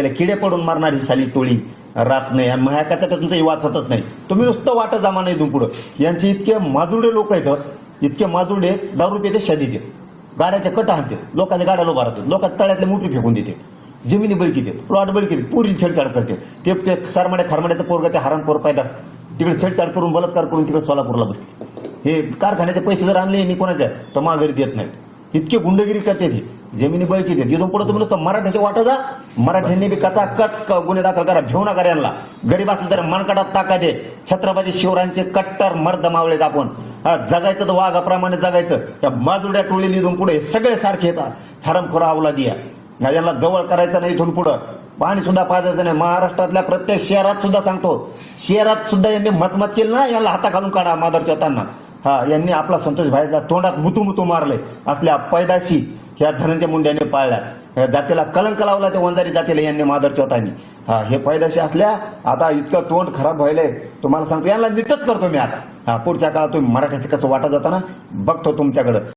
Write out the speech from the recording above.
त्याला किडे पडून मारणारी ही साली टोळी. राहत नाही. आणि ह्या कचाट्यातून तर वाचतच नाही. तुम्ही नुसतं वाटत जमा नाही इथून पुढं. यांचे इतके माजुडे लोक आहेत इतके माजुडे दारू पेते शादी देत. गाड्याच्या कट हाणतात लोकांच्या गाड्या उभा राहतात लोकांच्या तळ्यातले मोठी फेकून देतात जमिनी बळकी देत प्लॉट बळकी देत पुरी छेडछाड करतात ते ते सारमाड्या खारमाड्याचं पोरग ते हराम पोर पायदास तिकडे छेडछाड करून बलात्कार करून तिकडे सोलापूरला बसले. हे कारखान्याचे पैसे जर आणले कोणाच्या तर माघारी देत नाहीत. इतके गुंडगिरी करते ते. जमिनी बळकी देत इथून पुढे तुम्ही नुसतं मराठ्याचे वाटत जा. मराठ्यांनी बी कचा कच गुन्हे दाखल करा. भेऊ नका यांना. गरीब असले तर मनकडात टाका दे छत्रपती शिवरायांचे कट्टर मर्द मावळेत आपण जगायचं तर वाघाप्रमाणे जगायचं. त्या माजुड्या टोळीने इथून पुढे हे सगळे सारखे येतात. हरमखोरा आवला दिया. या यांना जवळ करायचं नाही इथून पुढं. पाणी सुद्धा पाजायचं नाही. महाराष्ट्रातल्या प्रत्येक शहरात सुद्धा सांगतो. शहरात सुद्धा यांनी मचमच केली ना? याला हाता घालून काढा मादरच्या त्यांना हा यांनी आपला संतोष भाईचा तोंडात मुतू मुतू मारले. असल्या पैदाशी ह्या धनंजय मुंड्याने पाळल्या. जातीला कलंक लावला त्या वंजारी जातीला यांनी माधर चौथांनी हा हे पैदाशी असल्या आता इतकं तोंड खराब व्हायलंय तुम्हाला सांगतो यांना नीटच करतो मी आता. हा पुढच्या काळात तुम्ही मराठ्याचं कसं वाटत जाताना बघतो तुमच्याकडं.